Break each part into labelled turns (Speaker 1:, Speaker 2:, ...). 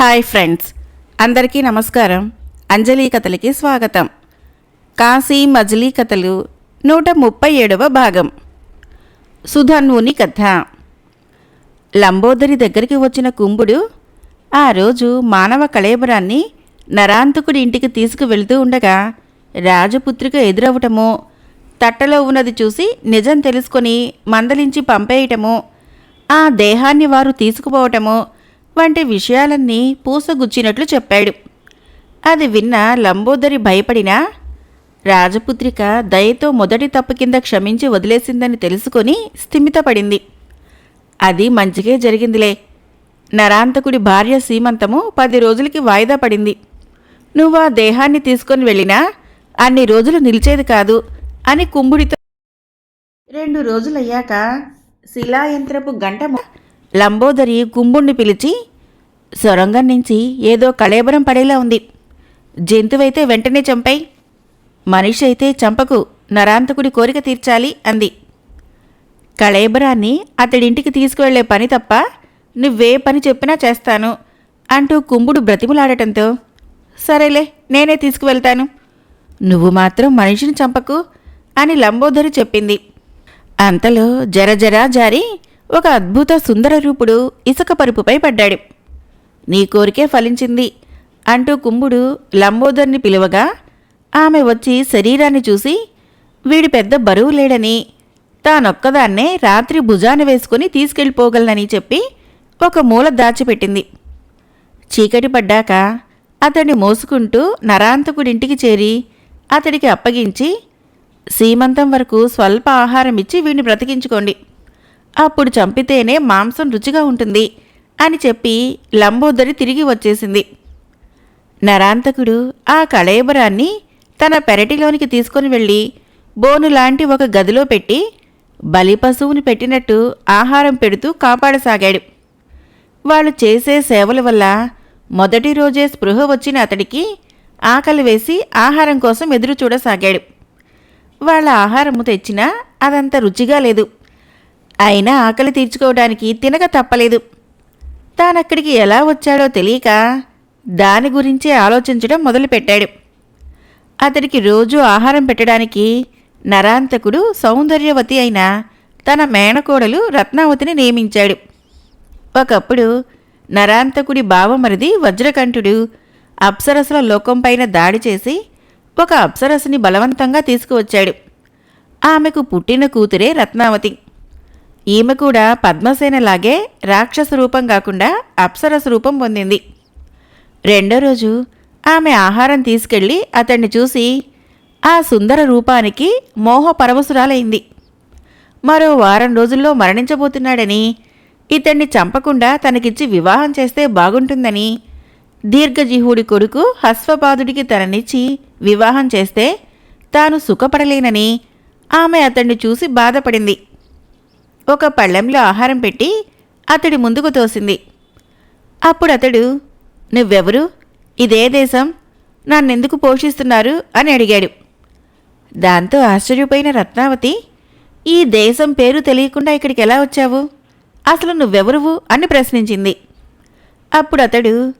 Speaker 1: Hi friends అందరికీ నమస్కారం. అంజలి కథలకి స్వాగతం. కాశీ మజిలీ కథలు నూట ముప్పై ఏడవ భాగం. సుధన్వుని కథ. లంబోదరి దగ్గరికి వచ్చిన కుంభుడు ఆ రోజు మానవ కళేబరాన్ని నరాంతకుడి ఇంటికి తీసుకువెళ్తూ ఉండగా రాజపుత్రిక ఎదురవటము తట్టలో ఉన్నది చూసి నిజం తెలుసుకొని మందలించి పంపేయటము ఆ దేహాన్ని వారు తీసుకుపోవటము వంటి విషయాలన్నీ పూసగుచ్చినట్లు చెప్పాడు. అది విన్న లంబోదరి భయపడినా రాజపుత్రిక దయతో మొదటి తప్పు కింద క్షమించి వదిలేసిందని తెలుసుకొని స్థిమితపడింది. అది మంచిగే జరిగిందిలే. నరాంతకుడి భార్య సీమంతము పది రోజులకి వాయిదా పడింది. నువ్వు ఆ దేహాన్ని తీసుకొని వెళ్ళినా అన్ని రోజులు నిలిచేది కాదు అని కుంభుడితో రెండు రోజులయ్యాక శిలాయంత్రపు గంట లంబోదరి కుంభుణ్ణి పిలిచి సొరంగం నుంచి ఏదో కళేబరం పడేలా ఉంది. జంతువైతే వెంటనే చంపాయి. మనిషి అయితే చంపకు నరాంతకుడి కోరిక తీర్చాలి అంది. కళేబరాన్ని అతడింటికి తీసుకువెళ్ళే పని తప్ప నువ్వే పని చెప్పినా చేస్తాను అంటూ కుంభుడు బ్రతిములాడటంతో సరేలే నేనే తీసుకువెళ్తాను. నువ్వు మాత్రం మనిషిని చంపకు అని లంబోదరి చెప్పింది. అంతలో జరజరా జారి ఒక అద్భుత సుందర రూపుడు ఇసుక పరుపుపై పడ్డాడు. నీ కోరికే ఫలించింది అంటూ కుంభుడు లంబోదర్ని పిలువగా ఆమె వచ్చి శరీరాన్ని చూసి వీడి పెద్ద బరువు లేడని తానొక్కదాన్నే రాత్రి భుజాన వేసుకుని తీసుకెళ్ళిపోగలనని చెప్పి ఒక మూల దాచిపెట్టింది. చీకటి పడ్డాక అతన్ని మోసుకుంటూ నరాంతకుడింటికి చేరి అతడికి అప్పగించి సీమంతం వరకు స్వల్ప ఆహారం ఇచ్చి వీడిని బ్రతికించుకోండి. అప్పుడు చంపితేనే మాంసం రుచిగా ఉంటుంది అని చెప్పి లంబోదరి తిరిగి వచ్చేసింది. నరాంతకుడు ఆ కళయబరాన్ని తన పెరటిలోనికి తీసుకొని వెళ్ళి బోను లాంటి ఒక గదిలో పెట్టి బలి పశువుని పెట్టినట్టు ఆహారం పెడుతూ కాపాడసాగాడు. వాళ్ళు చేసే సేవల వల్ల మొదటి రోజే స్పృహ వచ్చిన అతడికి ఆకలి వేసి ఆహారం కోసం ఎదురు చూడసాగాడు. వాళ్ళ ఆహారము తెచ్చినా అదంత రుచిగా లేదు. అయినా ఆకలి తీర్చుకోవడానికి తినక తప్పలేదు. తానక్కడికి ఎలా వచ్చాడో తెలియక దాని గురించే ఆలోచించడం మొదలుపెట్టాడు. అతడికి రోజు ఆహారం పెట్టడానికి నరాంతకుడు సౌందర్యవతి అయిన తన మేనకోడలు రత్నావతిని నియమించాడు. ఒకప్పుడు నరాంతకుడి బావమరిది వజ్రకంఠుడు అప్సరసుల లోకంపైన దాడి చేసి ఒక అప్సరసుని బలవంతంగా తీసుకువచ్చాడు. ఆమెకు పుట్టిన కూతురే రత్నావతి. ఈమె కూడా పద్మసేనలాగే రాక్షస రూపం కాకుండా అప్సరస రూపం పొందింది. రెండో రోజు ఆమె ఆహారం తీసుకెళ్ళి అతన్ని చూసి ఆ సుందర రూపానికి మోహ పరవశురాలైంది. మరో వారం రోజుల్లో మరణించబోతున్నాడని ఇతన్ని చంపకుండా తనకిచ్చి వివాహం చేస్తే బాగుంటుందని దీర్ఘజిహుడి కొడుకు హస్వపాదుడికి తననిచ్చి వివాహం చేస్తే తాను సుఖపడలేనని ఆమె అతన్ని చూసి బాధపడింది. ఒక పళ్ళెంలో ఆహారం పెట్టి అతడి ముందుకు తోసింది. అప్పుడు అతడు నువ్వెవరు? ఇదే దేశం? నన్నెందుకు పోషిస్తున్నారు? అని అడిగాడు. దాంతో ఆశ్చర్యపోయిన రత్నావతి ఈ దేశం పేరు తెలియకుండా ఇక్కడికి ఎలా వచ్చావు? అసలు నువ్వెవరువు? అని ప్రశ్నించింది. అప్పుడు అతడు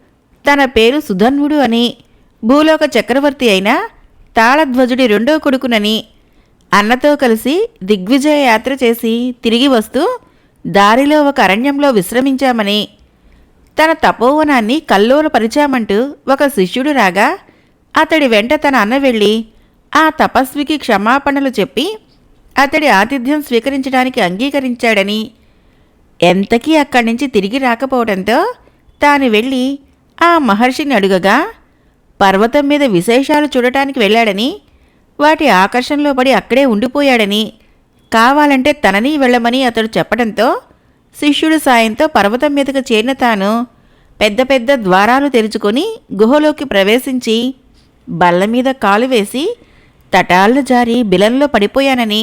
Speaker 1: తన పేరు సుధన్వుడు అని భూలోక చక్రవర్తి అయిన తాళధ్వజుడి రెండో కొడుకునని అన్నతో కలిసి దిగ్విజయ యాత్ర చేసి తిరిగి వస్తూ దారిలో ఒక అరణ్యంలో విశ్రమించామని. తన తపోవనాన్ని కల్లోలపరిచామంటూ ఒక శిష్యుడు రాగా అతడి వెంట తన అన్న వెళ్ళి ఆ తపస్వికి క్షమాపణలు చెప్పి అతడి ఆతిథ్యం స్వీకరించడానికి అంగీకరించాడని. ఎంతకీ అక్కడి నుంచి తిరిగి రాకపోవడంతో తాను వెళ్ళి ఆ మహర్షిని అడుగగా పర్వతం మీద విశేషాలు చూడటానికి వెళ్ళాడని వాటి ఆకర్షణలో పడి అక్కడే ఉండిపోయాడని. కావాలంటే తనని వెళ్ళమని అతడు చెప్పడంతో శిష్యుడు సాయంతో పర్వతం మీదకు చేరిన తాను పెద్ద పెద్ద ద్వారాలు తెరుచుకొని గుహలోకి ప్రవేశించి బల్ల మీద కాలు వేసి తటాళ్ళు జారి బిలంలో పడిపోయానని.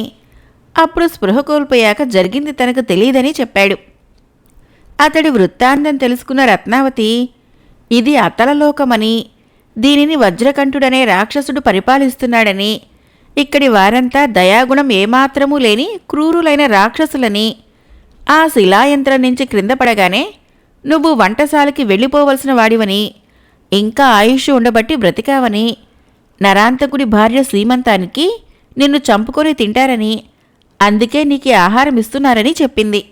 Speaker 1: అప్పుడు స్పృహ కోల్పోయాక జరిగింది తనకు తెలియదని చెప్పాడు. అతడి వృత్తాంతం తెలుసుకున్న రత్నావతి ఇది అతలలోకమని దీనిని వజ్రకంఠుడనే రాక్షసుడు పరిపాలిస్తున్నాడని. ఇక్కడి వారంతా దయాగుణం ఏమాత్రమూ లేని క్రూరులైన రాక్షసులని. ఆ శిలాయంత్రం నుంచి క్రింద పడగానే నువ్వు వంటశాలకి వెళ్ళిపోవలసిన వాడివని ఇంకా ఆయుష్ ఉండబట్టి బ్రతికావని. నరాంతకుడి భార్య శ్రీమంతానికి నిన్ను చంపుకొని తింటారని అందుకే నీకు ఆహారం ఇస్తున్నారని చెప్పింది.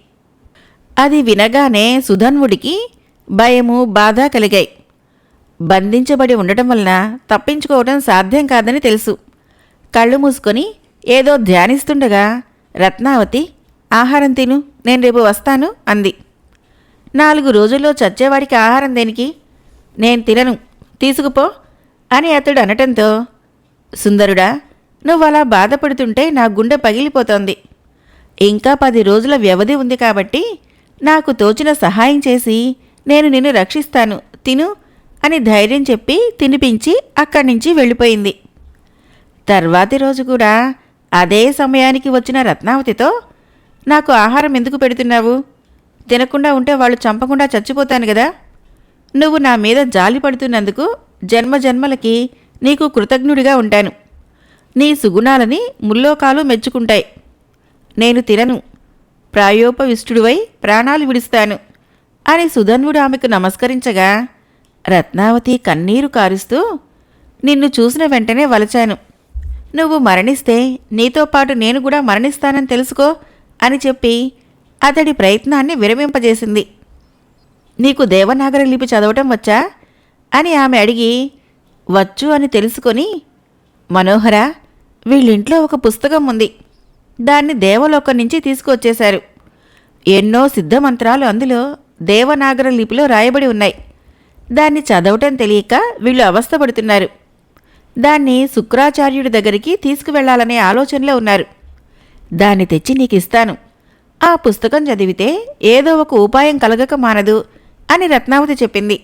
Speaker 1: అది వినగానే సుధన్వుడికి భయము బాధ కలిగాయి. బంధించబడి ఉండటం వలన తప్పించుకోవడం సాధ్యం కాదని తెలుసు. కళ్ళు మూసుకొని ఏదో ధ్యానిస్తుండగా రత్నావతి ఆహారం తిను నేను రేపు వస్తాను అంది. నాలుగు రోజుల్లో చచ్చేవాడికి ఆహారం దేనికి? నేను తినను తీసుకుపో అని అతడు అనటంతో సుందరుడా నువ్వు అలా బాధపడుతుంటే నా గుండె పగిలిపోతోంది. ఇంకా పది రోజుల వ్యవధి ఉంది కాబట్టి నాకు తోచిన సహాయం చేసి నేను నిన్ను రక్షిస్తాను. తిను అని ధైర్యం చెప్పి తినిపించి అక్కడి నుంచి వెళ్ళిపోయింది. తర్వాతి రోజు కూడా అదే సమయానికి వచ్చిన రత్నావతితో నాకు ఆహారం ఎందుకు పెడుతున్నావు? తినకుండా ఉంటే వాళ్ళు చంపకుండా చచ్చిపోతాను కదా. నువ్వు నా మీద జాలి పడుతున్నందుకు జన్మ జన్మలకి నీకు కృతజ్ఞుడిగా ఉంటాను. నీ సుగుణాలని ముల్లోకాలు మెచ్చుకుంటాయి. నేను తినను. ప్రాయోపవిష్టుడివై ప్రాణాలు విడుస్తాను అని సుధన్వుడు ఆమెకు నమస్కరించగా రత్నావతి కన్నీరు కారుస్తూ నిన్ను చూసిన వెంటనే వలచాను. నువ్వు మరణిస్తే నీతో పాటు నేను కూడా మరణిస్తానని తెలుసుకో అని చెప్పి అతడి ప్రయత్నాన్ని విరమింపజేసింది. నీకు దేవనాగరి లిపి చదవటం వచ్చా? అని ఆమె అడిగి వచ్చు అని తెలుసుకొని మనోహర వీళ్ళింట్లో ఒక పుస్తకం ఉంది. దాన్ని దేవలోకం నుంచి తీసుకువచ్చేశారు. ఎన్నో సిద్ధమంత్రాలు అందులో దేవనాగర లిపిలో రాయబడి ఉన్నాయి. దాన్ని చదవటం తెలియక వీళ్ళు అవస్థపడుతున్నారు. దాన్ని శుక్రాచార్యుడి దగ్గరికి తీసుకువెళ్ళాలనే ఆలోచనలో ఉన్నారు. దాన్ని తెచ్చి నీకు ఇస్తాను ఆ పుస్తకం చదివితే ఏదో ఒక ఉపాయం కలగక మానదు అని రత్నావతి చెప్పింది.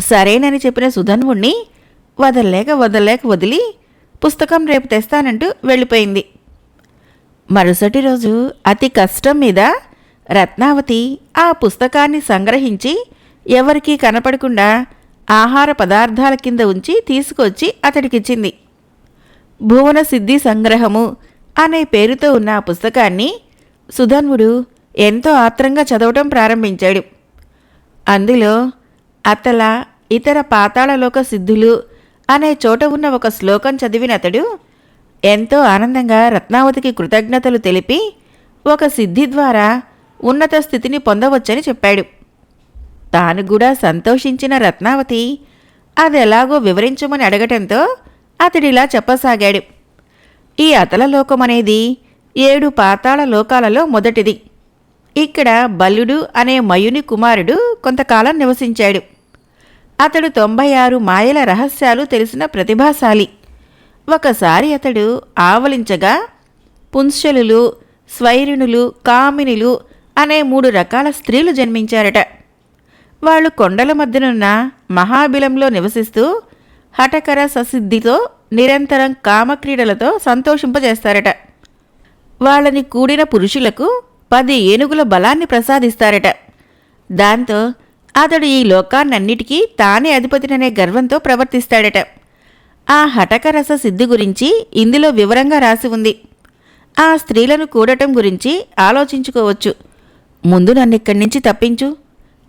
Speaker 1: సరేనని చెప్పిన సుధన్వుణ్ణి వదల్లేక వదల్లేక వదిలి పుస్తకం రేపు తెస్తానంటూ వెళ్ళిపోయింది. మరుసటి రోజు అతి కష్టం మీద రత్నావతి ఆ పుస్తకాన్ని సంగ్రహించి ఎవరికీ కనపడకుండా ఆహార పదార్థాల కింద ఉంచి తీసుకొచ్చి అతడికిచ్చింది. భువన సిద్ధి సంగ్రహము అనే పేరుతో ఉన్న ఆ పుస్తకాన్ని సుధన్వుడు ఎంతో ఆత్రంగా చదవటం ప్రారంభించాడు. అందులో అతల ఇతర పాతాళలోక సిద్ధులు అనే చోట ఉన్న ఒక శ్లోకం చదివిన అతడు ఎంతో ఆనందంగా రత్నావతికి కృతజ్ఞతలు తెలిపి ఒక సిద్ధి ద్వారా ఉన్నత స్థితిని పొందవచ్చని చెప్పాడు. తాను కూడా సంతోషించిన రత్నావతి అది ఎలాగో వివరించమని అడగటంతో అతడిలా చెప్పసాగాడు. ఈ అతల లోకం అనేది ఏడు పాతాళ లోకాలలో మొదటిది. ఇక్కడ బల్లుడు అనే మయుని కుమారుడు కొంతకాలం నివసించాడు. అతడు తొంభై ఆరు మాయల రహస్యాలు తెలిసిన ప్రతిభాశాలి. ఒకసారి అతడు ఆవలించగా పుంశలులు స్వైరిణులు కామినులు అనే మూడు రకాల స్త్రీలు జన్మించారట. వాళ్ళు కొండల మధ్యనున్న మహాబిలంలో నివసిస్తూ హఠకర ససిద్ధితో నిరంతరం కామక్రీడలతో సంతోషింపజేస్తారట. వాళ్ళని కూడిన పురుషులకు పది ఏనుగుల బలాన్ని ప్రసాదిస్తారట. దాంతో అతడు ఈ లోకాన్నన్నిటికీ తానే అధిపతిననే గర్వంతో ప్రవర్తిస్తాడట. ఆ హఠకరస సిద్ధి గురించి ఇందులో వివరంగా రాసి ఉంది. ఆ స్త్రీలను కూడటం గురించి ఆలోచించుకోవచ్చు. ముందు నన్నిక్కడి నుంచి తప్పించు.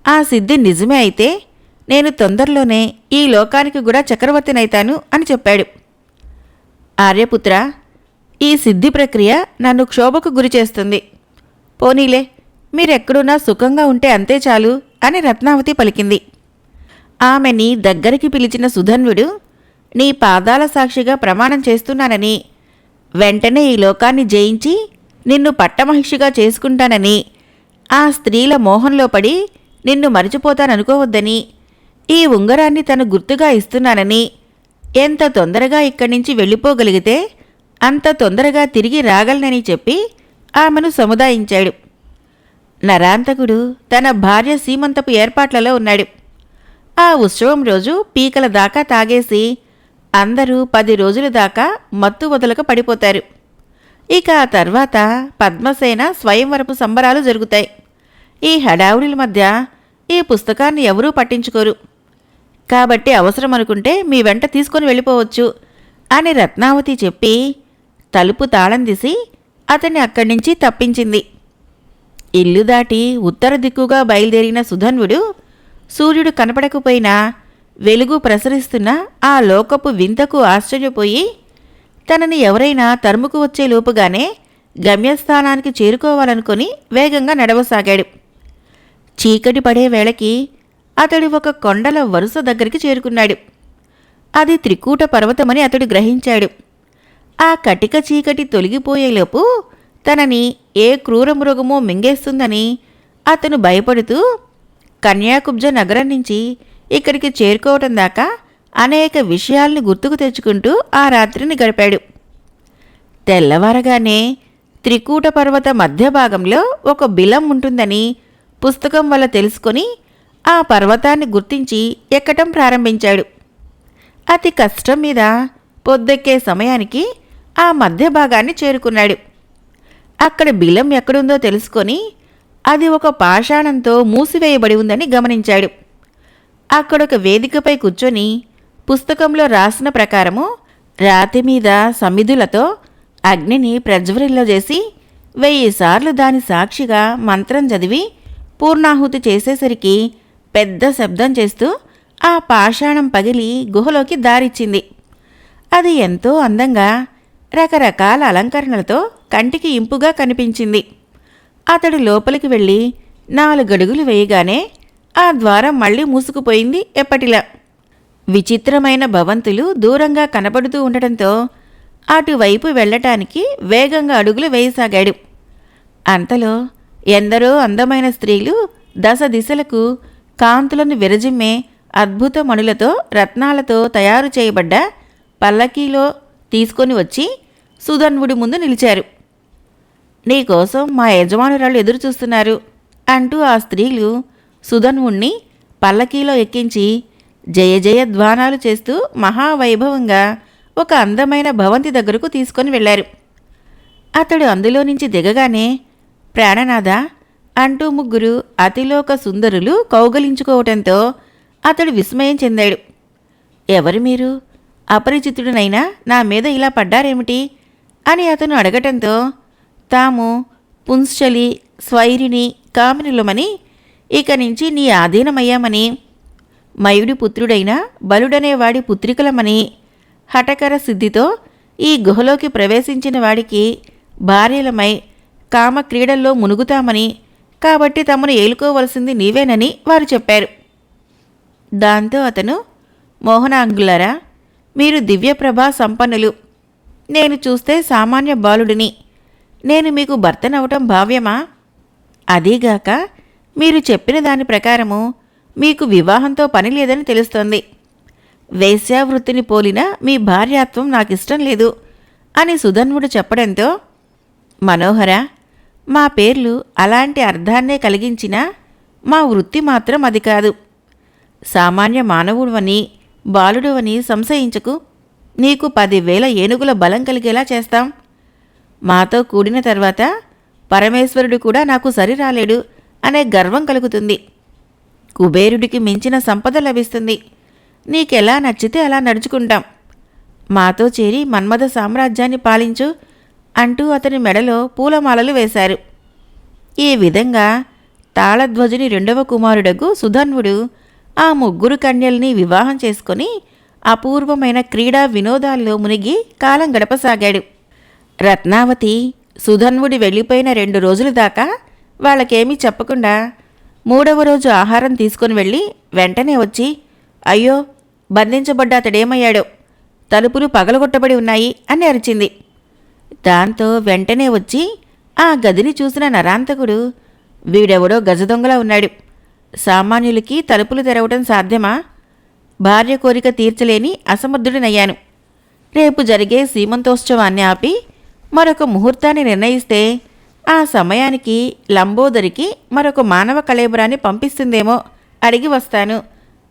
Speaker 1: ఆ సిద్ధి నిజమే అయితే నేను తొందరలోనే ఈ లోకానికి కూడా చక్రవర్తినైతాను అని చెప్పాడు. ఆర్యపుత్ర ఈ సిద్ధి ప్రక్రియ నన్ను క్షోభకు గురి చేస్తుంది. పోనీలే మీరెక్కడున్నా సుఖంగా ఉంటే అంతే చాలు అని రత్నావతి పలికింది. ఆమెని దగ్గరికి పిలిచిన సుధన్వుడు నీ పాదాల సాక్షిగా ప్రమాణం చేస్తున్నానని వెంటనే ఈ లోకాన్ని జయించి నిన్ను పట్టమహిషిగా చేసుకుంటానని ఆ స్త్రీల మోహంలో పడి నిన్ను మరిచిపోతాననుకోవద్దని ఈ ఉంగరాన్ని తను గుర్తుగా ఇస్తున్నానని ఎంత తొందరగా ఇక్కడి నుంచి వెళ్ళిపోగలిగితే అంత తొందరగా తిరిగి రాగలనని చెప్పి ఆమెను సముదాయించాడు. నరాంతకుడు తన భార్య సీమంతపు ఏర్పాట్లలో ఉన్నాడు. ఆ ఉత్సవం రోజు పీకల దాకా తాగేసి అందరూ పది రోజుల దాకా మత్తు వదలక పడిపోతారు. ఇక ఆ తర్వాత పద్మసేన స్వయంవరపు సంబరాలు జరుగుతాయి. ఈ హడావుడిల మధ్య ఈ పుస్తకాన్ని ఎవరూ పట్టించుకోరు. కాబట్టి అవసరం అనుకుంటే మీ వెంట తీసుకొని వెళ్ళిపోవచ్చు అని రత్నావతి చెప్పి తలుపు తాళం తీసి అతన్ని అక్కడి నుంచి తప్పించింది. ఇల్లు దాటి ఉత్తర దిక్కుగా బయలుదేరిన సుధన్వుడు సూర్యుడు కనపడకపోయినా వెలుగు ప్రసరిస్తున్న ఆ లోకపు వింతకు ఆశ్చర్యపోయి తనని ఎవరైనా తరుముకు వచ్చే లోపుగానే గమ్యస్థానానికి చేరుకోవాలనుకుని వేగంగా నడవసాగాడు. చీకటి పడే వేళకి అతడు ఒక కొండల వరుస దగ్గరికి చేరుకున్నాడు. అది త్రికూట పర్వతమని అతడు గ్రహించాడు. ఆ కటిక చీకటి తొలగిపోయేలోపు తనని ఏ క్రూర మృగమో మింగేస్తుందని అతను భయపడుతూ కన్యాకుబ్జ నగరం నుంచి ఇక్కడికి చేరుకోవటం దాకా అనేక విషయాల్ని గుర్తుకు తెచ్చుకుంటూ ఆ రాత్రిని గడిపాడు. తెల్లవారగానే త్రికూట పర్వత మధ్య భాగంలో ఒక బిలం ఉంటుందని పుస్తకం వల్ల తెలుసుకొని ఆ పర్వతాన్ని గుర్తించి ఎక్కటం ప్రారంభించాడు. అతి కష్టం మీద పొద్దెక్కే సమయానికి ఆ మధ్య భాగాన్ని చేరుకున్నాడు. అక్కడ బిలం ఎక్కడుందో తెలుసుకొని అది ఒక పాషాణంతో మూసివేయబడి ఉందని గమనించాడు. అక్కడొక వేదికపై కూర్చొని పుస్తకంలో రాసిన ప్రకారము రాతి మీద సమిధులతో అగ్నిని ప్రజ్వరిల్లజేసి వెయ్యి సార్లు దాని సాక్షిగా మంత్రం చదివి పూర్ణాహుతి చేసేసరికి పెద్ద శబ్దం చేస్తూ ఆ పాషాణం పగిలి గుహలోకి దారిచ్చింది. అది ఎంతో అందంగా రకరకాల అలంకరణలతో కంటికి ఇంపుగా కనిపించింది. అతడు లోపలికి వెళ్ళి నాలుగడుగులు వేయగానే ఆ ద్వారం మళ్ళీ మూసుకుపోయింది ఎప్పటిలా. విచిత్రమైన భవంతులు దూరంగా కనపడుతూ ఉండటంతో అటువైపు వెళ్ళటానికి వేగంగా అడుగులు వేయసాగాడు. అంతలో ఎందరో అందమైన స్త్రీలు దశ దిశలకు కాంతులను విరజిమ్మే అద్భుత మణులతో రత్నాలతో తయారు చేయబడ్డ పల్లకీలో తీసుకొని వచ్చి సుధన్వుడి ముందు నిలిచారు. నీకోసం మా యజమానురాలు ఎదురు చూస్తున్నారు అంటూ ఆ స్త్రీలు సుధన్వుణ్ణి పల్లకీలో ఎక్కించి జయ జయ ధ్వానాలు చేస్తూ మహావైభవంగా ఒక అందమైన భవంతి దగ్గరకు తీసుకొని వెళ్ళారు. అతడు అందులో నుంచి దిగగానే ప్రాణనాథ అంటూ ముగ్గురు అతిలోక సుందరులు కౌగలించుకోవటంతో అతడు విస్మయం చెందాడు. ఎవరు మీరు? అపరిచితుడినైనా నా మీద ఇలా పడ్డారేమిటి? అని అతను అడగటంతో తాము పుంశ్చలి స్వైరిని కామినులమని ఇక నుంచి నీ ఆధీనమయ్యామని మయుడి పుత్రుడైన బలుడనేవాడి పుత్రికలమని హఠకర సిద్ధితో ఈ గుహలోకి ప్రవేశించిన వాడికి భార్యలమై కామ క్రీడల్లో మునుగుతామని కాబట్టి తమను ఏలుకోవలసింది నీవేనని వారు చెప్పారు. దాంతో అతను మోహనాంగులరా మీరు దివ్యప్రభా సంపన్నులు. నేను చూస్తే సామాన్య బాలుడిని. నేను మీకు భర్తనవటం భావ్యమా? అదీగాక మీరు చెప్పిన దాని ప్రకారము మీకు వివాహంతో పని లేదని తెలుస్తోంది. వేశ్యావృత్తిని పోలిన మీ భార్యాత్వం నాకిష్టం లేదు అని సుధన్వుడు చెప్పడంతో మనోహర మా పేర్లు అలాంటి అర్థాన్నే కలిగించినా మా వృత్తి మాత్రం అది కాదు. సామాన్య మానవుడువని బాలుడువని సంశయించకు. నీకు పదివేల ఏనుగుల బలం కలిగేలా చేస్తాం. మాతో కూడిన తర్వాత పరమేశ్వరుడు కూడా నాకు సరిరాలేడు అనే గర్వం కలుగుతుంది. కుబేరుడికి మించిన సంపద లభిస్తుంది. నీకెలా నచ్చితే అలా నడుచుకుంటాం. మాతో చేరి మన్మథ సామ్రాజ్యాన్ని పాలించు. అంటూ అతని మెడలో పూలమాలలు వేశారు. ఈ విధంగా తాళధ్వజుని రెండవ కుమారుడగు సుధన్వుడు ఆ ముగ్గురు కన్యల్ని వివాహం చేసుకొని అపూర్వమైన క్రీడా వినోదాల్లో మునిగి కాలం గడపసాగాడు. రత్నావతి సుధన్వుడి వెళ్ళిపోయిన రెండు రోజుల దాకా వాళ్ళకేమీ చెప్పకుండా మూడవ రోజు ఆహారం తీసుకుని వెళ్ళి వెంటనే వచ్చి అయ్యో బంధించబడ్డ అతడేమయ్యాడో? తలుపులు పగలగొట్టబడి ఉన్నాయి అని అరిచింది. దాంతో వెంటనే వచ్చి ఆ గదిని చూసిన నరాంతకుడు వీడెవడో గజదొంగలా ఉన్నాడు. సామాన్యులకి తలుపులు తెరవడం సాధ్యమా? భార్య కోరిక తీర్చలేని అసమర్థుడినయ్యాను. రేపు జరిగే సీమంతోత్సవాన్ని ఆపి మరొక ముహూర్తాన్ని నిర్ణయిస్తే ఆ సమయానికి లంబోదరికి మరొక మానవ కళేబరాన్ని పంపిస్తుందేమో అడిగి వస్తాను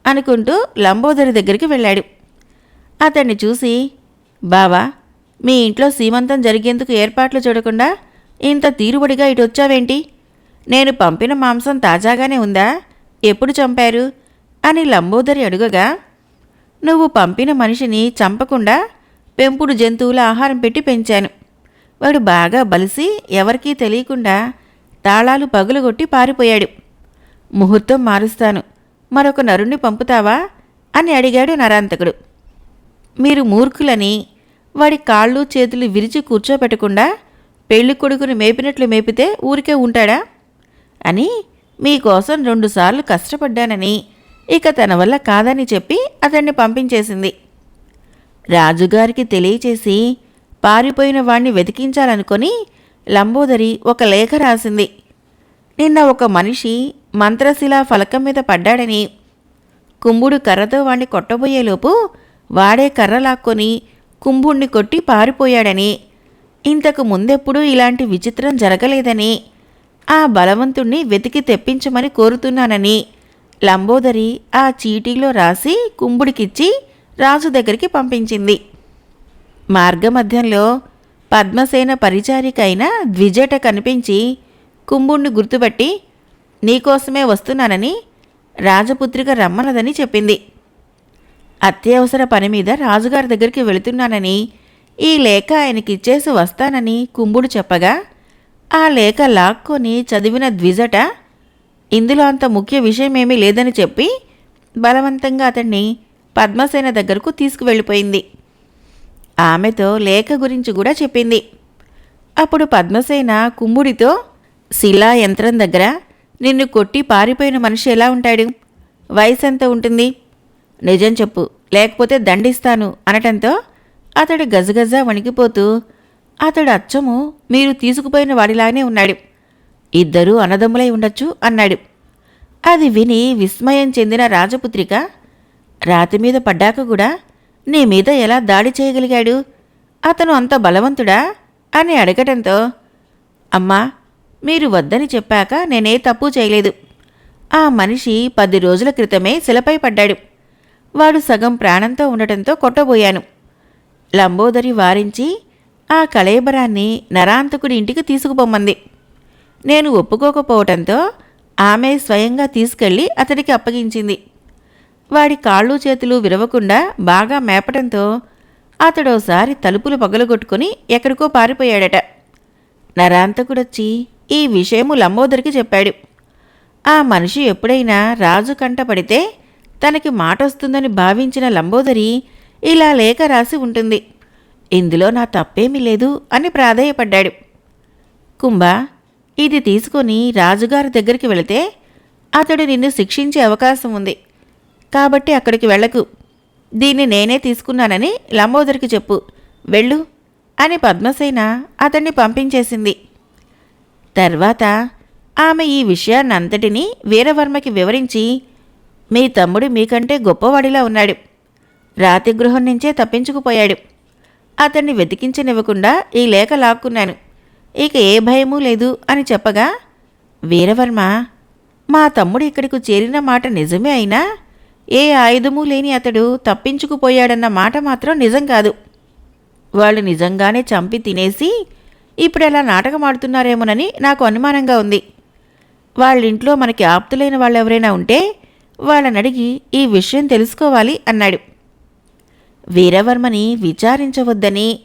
Speaker 1: అనుకుంటూ లంబోదరి దగ్గరికి వెళ్ళాడు. అతన్ని చూసి బావా మీ ఇంట్లో సీమంతం జరిగేందుకు ఏర్పాట్లు చూడకుండా ఇంత తీరుబడిగా ఇటు వచ్చావేంటి నేను పంపిన మాంసం తాజాగానే ఉందా? ఎప్పుడు చంపారు? అని లంబోదరి అడుగగా నువ్వు పంపిన మనిషిని చంపకుండా పెంపుడు జంతువుల ఆహారం పెట్టి పెంచాను. వాడు బాగా బలిసి ఎవరికీ తెలియకుండా తాళాలు పగులగొట్టి పారిపోయాడు. ముహూర్తం మారుస్తాను. మరొక నరుణ్ణి పంపుతావా? అని అడిగాడు నరాంతకుడు. మీరు మూర్ఖులని వాడి కాళ్ళు చేతులు విరిచి కూర్చోపెట్టకుండా పెళ్ళి కొడుకుని మేపినట్లు మేపితే ఊరికే ఉంటాడా? అని మీకోసం రెండుసార్లు కష్టపడ్డానని ఇక తన వల్ల కాదని చెప్పి అతన్ని పంపించేసింది. రాజుగారికి తెలియచేసి పారిపోయిన వాణ్ణి వెతికించాలనుకొని లంబోదరి ఒక లేఖ రాసింది. నిన్న ఒక మనిషి మంత్రశిలా ఫలకం మీద పడ్డాడని కుంభుడు కర్రతో వాణ్ణి కొట్టబోయేలోపు వాడే కర్ర లాక్కొని కుంభుణ్ణి కొట్టి పారిపోయాడని. ఇంతకు ముందెప్పుడూ ఇలాంటి విచిత్రం జరగలేదని. ఆ బలవంతుణ్ణి వెతికి తెప్పించమని కోరుతున్నానని. లంబోదరి ఆ చీటీలో రాసి కుంభుడికిచ్చి రాజు దగ్గరికి పంపించింది. మార్గమధ్యంలో పద్మసేన పరిచారిక అయిన ద్విజట కనిపించి కుంభుణ్ణి గుర్తుపట్టి నీకోసమే వస్తున్నానని రాజపుత్రిక రమ్మనదని చెప్పింది. అత్యవసర పని మీద రాజుగారి దగ్గరికి వెళుతున్నానని ఈ లేఖ ఆయనకిచ్చేసి వస్తానని కుంభుడు చెప్పగా ఆ లేఖ లాక్కొని చదివిన ద్విజట ఇందులో అంత ముఖ్య విషయమేమీ లేదని చెప్పి బలవంతంగా అతన్ని పద్మసేన దగ్గరకు తీసుకువెళ్ళిపోయింది. ఆమెతో లేఖ గురించి కూడా చెప్పింది. అప్పుడు పద్మసేన కుంభుడితో శిలా యంత్రం దగ్గర నిన్ను కొట్టి పారిపోయిన మనిషి ఎలా ఉంటాడు? వయసు ఎంత ఉంటుంది? నిజం చెప్పు లేకపోతే దండిస్తాను అనటంతో అతడు గజగజ వణికిపోతూ అతడు అచ్చము మీరు తీసుకుపోయిన వాడిలానే ఉన్నాడు. ఇద్దరూ అన్నదమ్ములై ఉండొచ్చు అన్నాడు. అది విని విస్మయం చెందిన రాజపుత్రిక రాతి మీద పడ్డాక కూడా నీ మీద ఎలా దాడి చేయగలిగాడు? అతను అంత బలవంతుడా? అని అడగటంతో అమ్మా మీరు వద్దని చెప్పాక నేనే తప్పు చేయలేదు. ఆ మనిషి పది రోజుల క్రితమే శిలపై పడ్డాడు. వాడు సగం ప్రాణంతో ఉండటంతో కొట్టబోయాను. లంబోదరి వారించి ఆ కళేబరాన్ని నరాంతకుడి ఇంటికి తీసుకుపోమ్మంది. నేను ఒప్పుకోకపోవటంతో ఆమె స్వయంగా తీసుకెళ్ళి అతడికి అప్పగించింది. వాడి కాళ్ళు చేతులు విరవకుండా బాగా మేపటంతో అతడోసారి తలుపులు పగలగొట్టుకుని ఎక్కడికో పారిపోయాడట. నరాంతకుడొచ్చి ఈ విషయము లంబోదరికి చెప్పాడు. ఆ మనిషి ఎప్పుడైనా రాజు కంట పడితే తనకి మాట వస్తుందని భావించిన లంబోదరి ఇలా లేఖ రాసి ఉంటుంది. ఇందులో నా తప్పేమీ లేదు అని ప్రాధేయపడ్డాడు. కుంభ ఇది తీసుకొని రాజుగారి దగ్గరికి వెళితే అతడు నిన్ను శిక్షించే అవకాశం ఉంది. కాబట్టి అక్కడికి వెళ్ళకు. దీన్ని నేనే తీసుకున్నానని లంబోదరికి చెప్పు. వెళ్ళు అని పద్మసేన అతన్ని పంపించేసింది. తర్వాత ఆమె ఈ విషయాన్నంతటినీ వీరవర్మకి వివరించి మీ తమ్ముడు మీకంటే గొప్పవాడిలా ఉన్నాడు. రాతి గృహం నుంచే తప్పించుకుపోయాడు. అతన్ని వెతికించనివ్వకుండా ఈ లేఖ లాక్కున్నాను. ఇక ఏ భయమూ లేదు అని చెప్పగా వీరవర్మ మా తమ్ముడు ఇక్కడికి చేరిన మాట నిజమే అయినా ఏ ఆయుధమూ లేని అతడు తప్పించుకుపోయాడన్న మాట మాత్రం నిజం కాదు. వాళ్ళు నిజంగానే చంపి తినేసి ఇప్పుడు ఎలా నాటకం ఆడుతున్నారేమోనని నాకు అనుమానంగా ఉంది. వాళ్ళింట్లో మనకి ఆప్తులైన వాళ్ళు ఎవరైనా ఉంటే వాళ్ళని అడిగి ఈ విషయం తెలుసుకోవాలి అన్నాడు. వీరవర్మని విచారించవద్దని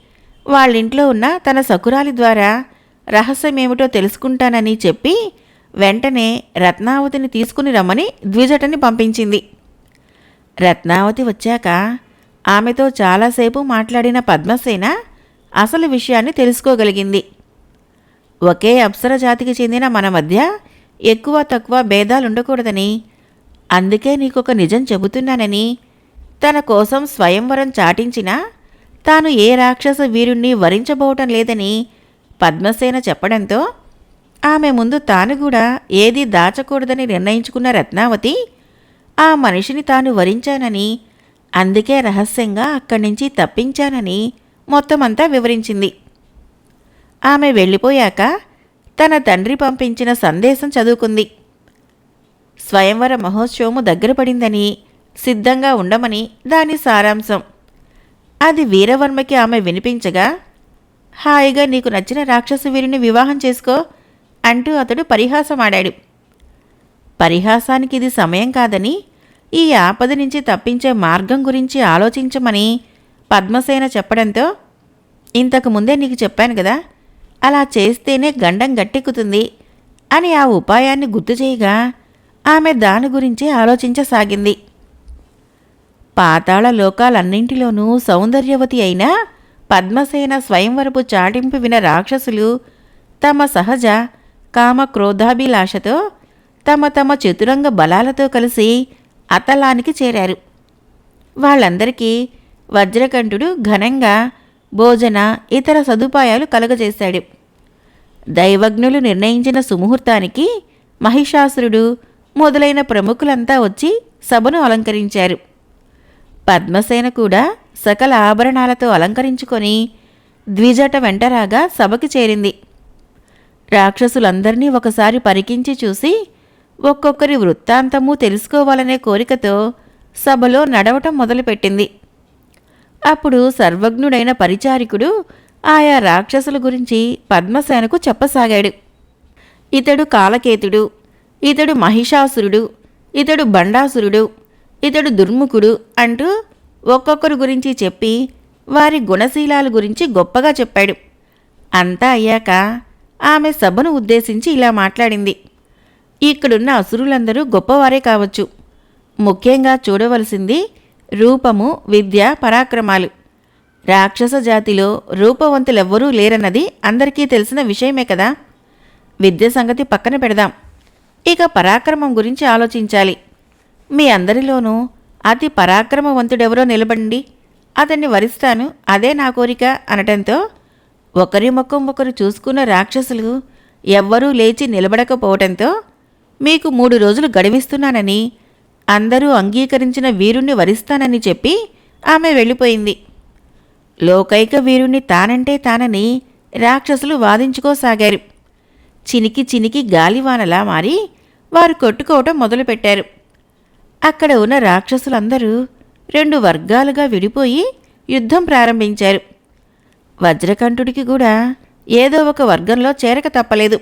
Speaker 1: వాళ్ళింట్లో ఉన్న తన సకురాలి ద్వారా రహస్యమేమిటో తెలుసుకుంటానని చెప్పి వెంటనే రత్నావతిని తీసుకుని రమ్మని ద్విజటని పంపించింది. రత్నావతి వచ్చాక ఆమెతో చాలాసేపు మాట్లాడిన పద్మసేన అసలు విషయాన్ని తెలుసుకోగలిగింది. ఒకే అప్సర జాతికి చెందిన మన మధ్య ఎక్కువ తక్కువ భేదాలుండకూడదని అందుకే నీకొక నిజం చెబుతున్నానని. తన కోసం స్వయంవరం చాటించినా తాను ఏ రాక్షస వీరుణ్ణి వరించబోవటం లేదని పద్మసేన చెప్పడంతో ఆమె ముందు తాను కూడా ఏది దాచకూడదని నిర్ణయించుకున్న రత్నావతి ఆ మనిషిని తాను వరించానని అందుకే రహస్యంగా అక్కడి నుంచి తప్పించానని మొత్తమంతా వివరించింది. ఆమె వెళ్ళిపోయాక తన తండ్రి పంపించిన సందేశం చదువుకుంది. స్వయంవర మహోత్సవము దగ్గర పడిందని సిద్ధంగా ఉండమని దాని సారాంశం. అది వీరవర్మకి ఆమె వినిపించగా హాయిగా నీకు నచ్చిన రాక్షస వీరిని వివాహం చేసుకో అంటూ అతడు పరిహాసమాడాడు. పరిహాసానికి ఇది సమయం కాదని ఈ ఆపద నుంచి తప్పించే మార్గం గురించి ఆలోచించమని పద్మసేన చెప్పడంతో ఇంతకు ముందే నీకు చెప్పాను కదా అలా చేస్తేనే గండం గట్టెక్కుతుంది అని ఆ ఉపాయాన్ని గుర్తు చేయగా ఆమె దాని గురించి ఆలోచించసాగింది. పాతాళ లోకాలన్నింటిలోనూ సౌందర్యవతి అయిన పద్మసేన స్వయంవరపు చాటింపు విన రాక్షసులు తమ సహజ కామ క్రోధాభిలాషతో తమ తమ చతురంగ బలాలతో కలిసి అతలానికి చేరారు. వాళ్ళందరికీ వజ్రకంఠుడు ఘనంగా భోజన ఇతర సదుపాయాలు కలుగజేశాడు. దైవజ్ఞులు నిర్ణయించిన సుముహూర్తానికి మహిషాసురుడు మొదలైన ప్రముఖులంతా వచ్చి సభను అలంకరించారు. పద్మసేన కూడా సకల ఆభరణాలతో అలంకరించుకొని ద్విజట వెంటరాగా సభకి చేరింది. రాక్షసులందరినీ ఒకసారి పరికించి చూసి ఒక్కొక్కరి వృత్తాంతము తెలుసుకోవాలనే కోరికతో సభలో నడవటం మొదలుపెట్టింది. అప్పుడు సర్వజ్ఞుడైన పరిచారికుడు ఆయా రాక్షసుల గురించి పద్మసేనకు చెప్పసాగాడు. ఇతడు కాలకేతుడు ఇతడు మహిషాసురుడు ఇతడు బండాసురుడు ఇతడు దుర్ముఖుడు అంటూ ఒక్కొక్కరు గురించి చెప్పి వారి గుణశీలాల గురించి గొప్పగా చెప్పాడు. అంతా అయ్యాక ఆమె సభను ఉద్దేశించి ఇలా మాట్లాడింది. ఇక్కడున్న అసురులందరూ గొప్పవారే కావచ్చు. ముఖ్యంగా చూడవలసింది రూపము విద్య పరాక్రమాలు. రాక్షస జాతిలో రూపవంతులెవ్వరూ లేరన్నది అందరికీ తెలిసిన విషయమే కదా. విద్య సంగతి పక్కన పెడదాం. ఇక పరాక్రమం గురించి ఆలోచించాలి. మీ అందరిలోనూ అతి పరాక్రమవంతుడెవరో నిలబండి అతన్ని వరిస్తాను అదే నా కోరిక అనటంతో ఒకరి ముఖం ఒకరు చూసుకున్న రాక్షసులు ఎవ్వరూ లేచి నిలబడకపోవటంతో మీకు మూడు రోజులు గడివిస్తున్నానని అందరూ అంగీకరించిన వీరుణ్ణి వరిస్తానని చెప్పి ఆమె వెళ్ళిపోయింది. లోకైక వీరుణ్ణి తానంటే తానని రాక్షసులు వాదించుకోసాగారు. చినికి చినికి గాలివానలా మారి వారు కొట్టుకోవటం మొదలుపెట్టారు. అక్కడ ఉన్న రాక్షసులందరూ రెండు వర్గాలుగా విడిపోయి యుద్ధం ప్రారంభించారు. వజ్రకంఠుడికి కూడా ఏదో ఒక వర్గంలో చేరక తప్పలేదు.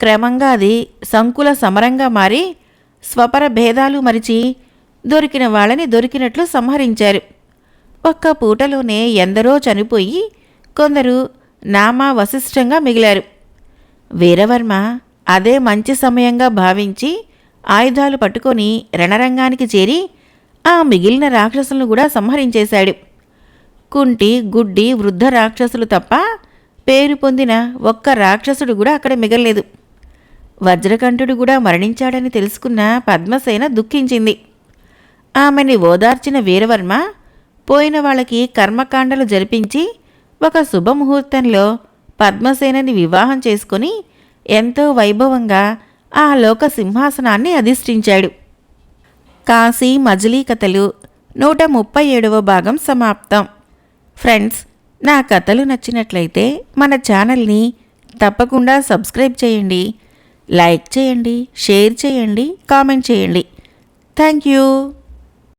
Speaker 1: క్రమంగా అది సంకుల సమరంగా మారి స్వపర భేదాలు మరిచి దొరికిన వాళ్ళని దొరికినట్లు సంహరించారు. ఒక్క పూటలోనే ఎందరో చనిపోయి కొందరు నామా వశిష్టంగా మిగిలారు. వీరవర్మ అదే మంచి సమయంగా భావించి ఆయుధాలు పట్టుకొని రణరంగానికి చేరి ఆ మిగిలిన రాక్షసులను కూడా సంహరించేశాడు. కుంటి గుడ్డి వృద్ధ రాక్షసులు తప్ప పేరు పొందిన ఒక్క రాక్షసుడు కూడా అక్కడ మిగలలేదు. వజ్రకంఠుడు కూడా మరణించాడని తెలుసుకున్న పద్మసేన దుఃఖించింది. ఆమెని ఓదార్చిన వీరవర్మ పోయిన వాళ్ళకి కర్మకాండలు జరిపించి ఒక శుభముహూర్తంలో పద్మసేనని వివాహం చేసుకుని ఎంతో వైభవంగా ఆ లోక సింహాసనాన్ని అధిష్ఠించాడు. కాశీ మజిలీ కథలు నూట ముప్పై ఏడవ భాగం సమాప్తం. ఫ్రెండ్స్ నా కథలు నచ్చినట్లయితే మన ఛానల్ని తప్పకుండా సబ్స్క్రైబ్ చేయండి లైక్ చేయండి షేర్ చేయండి కామెంట్ చేయండి. Thank you.